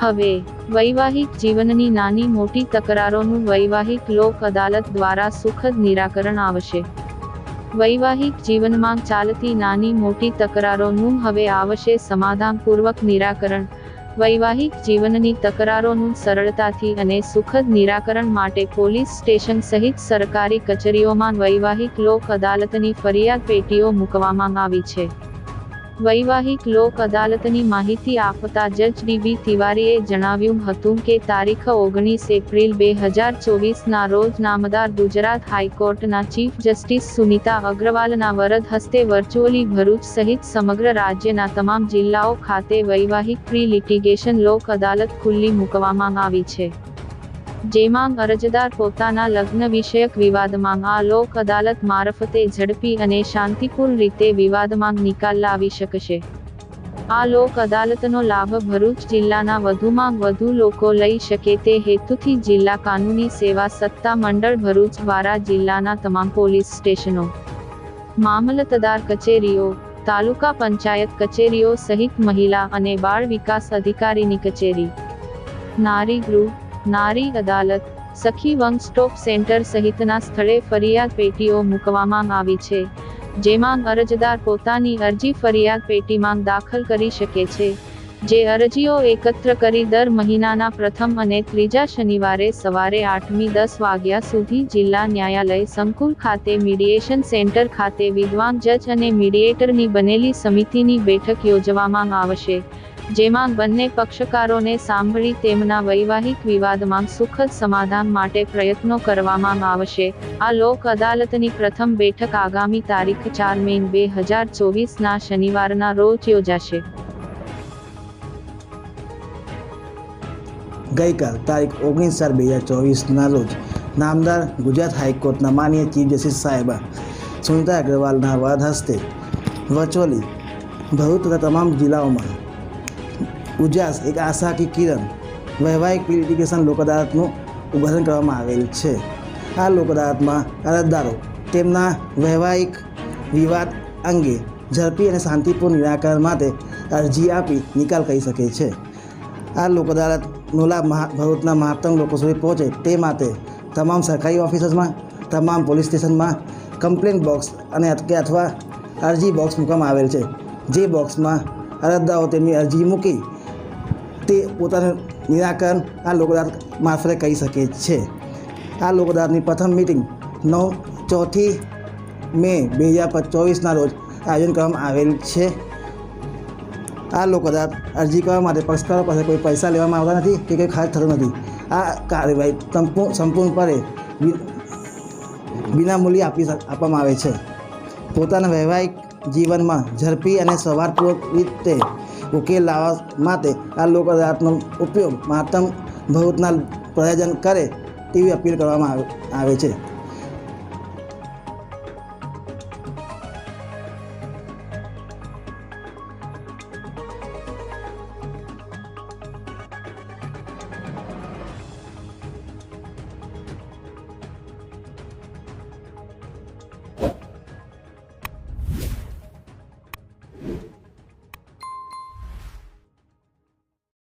હવે, વૈવાહિક જીવનની નાની મોટી તકરારોનું વૈવાહિક લોક અદાલત દ્વારા સુખદ નિરાકરણ આવશે. વૈવાહિક જીવનમાં ચાલતી નાની મોટી તકરારોનું હવે આવશે સમાધાનપૂર્વક નિરાકરણ. વૈવાહિક જીવનની તકરારોનું સરળતાથી અને સુખદ નિરાકરણ માટે પોલીસ સ્ટેશન સહિત સરકારી કચેરીઓમાં વૈવાહિક લોક અદાલતની ફરિયાદ પેટીઓ મૂકવામાં આવી છે. વૈવાહિક લોક અદાલતની માહિતી આપતા જજ ડીબી તિવારીએ જણાવ્યું હતું કે તારીખ ઓગણીસ એપ્રિલ બે હજાર ચોવીસના રોજ નામદાર ગુજરાત હાઈકોર્ટના ચીફ જસ્ટિસ સુનિતા અગ્રવાલના વરદ હસ્તે વર્ચ્યુઅલી ભરૂચ સહિત સમગ્ર રાજ્યના તમામ જિલ્લાઓ ખાતે વૈવાહિક પ્રી લિટિગેશન લોક અદાલત ખુલ્લી મૂકવામાં આવી છે. જેમાં અરજદાર પોતાના લગ્ન વિષયક વિવાદમાં આ લોક અદાલત મારફતે ઝડપી અને શાંતિપૂર્ણ રીતે વિવાદમાં નિકાલ લાવી શકશે. આ લોક અદાલતનો લાભ ભરૂચ જિલ્લાના વધુમાં વધુ લોકો લઈ શકે તે હેતુથી જિલ્લા કાનૂની સેવા સત્તા મંડળ ભરૂચ દ્વારા જિલ્લાના તમામ પોલીસ સ્ટેશનો, મામલતદાર કચેરીઓ, તાલુકા પંચાયત કચેરીઓ સહિત મહિલા અને બાળ વિકાસ અધિકારીની કચેરી, નારી ગૃહ નારી અદાલત, સખી વન સ્ટોપ સેન્ટર સહિતના સ્થળે ફરિયાદ પેટીઓ મૂકવામાં આવી છે, જેમાં અરજદાર પોતાની અરજી ફરિયાદ પેટીમાં દાખલ કરી શકે છે, જે અરજીઓ એકત્ર કરી દર મહિનાના પ્રથમ અને ત્રીજા શનિવારે સવારે આઠમી દસ વાગ્યા સુધી જિલ્લા ન્યાયાલય સંકુલ ખાતે મીડિયેશન સેન્ટર ખાતે વિદ્વાન જજ અને મીડિયેટરની બનેલી સમિતિની બેઠક યોજવામાં આવશે. જેમાં બંને પક્ષકારોને સાંભળી તેમના વૈવાહિક વિવાદમાં સુખદ સમાધાન માટે પ્રયત્નો કરવામાં આવશે. આ લોક અદાલતની પ્રથમ બેઠક આગામી તારીખ ચાર મે બે હજાર ચોવીસના શનિવારના રોજ યોજાશે. ગઈકાલ તારીખ ઓગણીસ ચાર બે હજાર ચોવીસના રોજ નામદાર ગુજરાત હાઈકોર્ટના માનીય ચીફ જસ્ટિસ સાહેબ સુનિતા અગ્રવાલના વાદ હસ્તે વર્ચ્યુઅલી ભરૂચ તથા તમામ જિલ્લાઓમાં ઉજાસ એક આશા કે કિરણ, વૈવાહિક લિટિગેશન લોક અદાલતનું ઉદ્ઘાટન કરવામાં આવેલ છે. આ લોક અદાલતમાં અરજદારો તેમના વૈવાહિક વિવાદ અંગે ઝડપી અને શાંતિપૂર્ણ નિરાકરણ માટે અરજી આપી નિકાલ કરી શકે છે. આ લોક અદાલતનો લાભ ભરૂચના મહત્તમ લોકો સુધી પહોંચે તે માટે તમામ સરકારી ઓફિસર્સમાં, તમામ પોલીસ સ્ટેશનમાં કમ્પ્લેન બોક્સ અને અથવા અરજી બોક્સ મૂકવામાં આવેલ છે. જે બોક્સમાં અરજદારો તેમની અરજી મૂકી તે પોતાનું નિરાકરણ આ લોકદાર મારફતે કરી શકે છે. આ લોકદારની પ્રથમ મિટિંગ નવ ચોથી મે બે હજાર ચોવીસના રોજ આયોજન કરવામાં આવેલ છે. આ લોકદાર અરજી કરવા માટે પક્ષકારો પાસે કોઈ પૈસા લેવામાં આવતા નથી કે કંઈ ખાસ થતો નથી. આ કાર્યવાહી સંપૂર્ણ સંપૂર્ણપણે વિનામૂલ્યે આપી આપવામાં આવે છે. પોતાના વૈવાહિક જીવનમાં ઝડપી અને સવારપૂર્વક રીતે ઉકેલ લાવવા માટે આ લોક અદાલતનો ઉપયોગ મહત્તમ ભરૂચના પ્રયોજન કરે તેવી અપીલ કરવામાં આવે છે.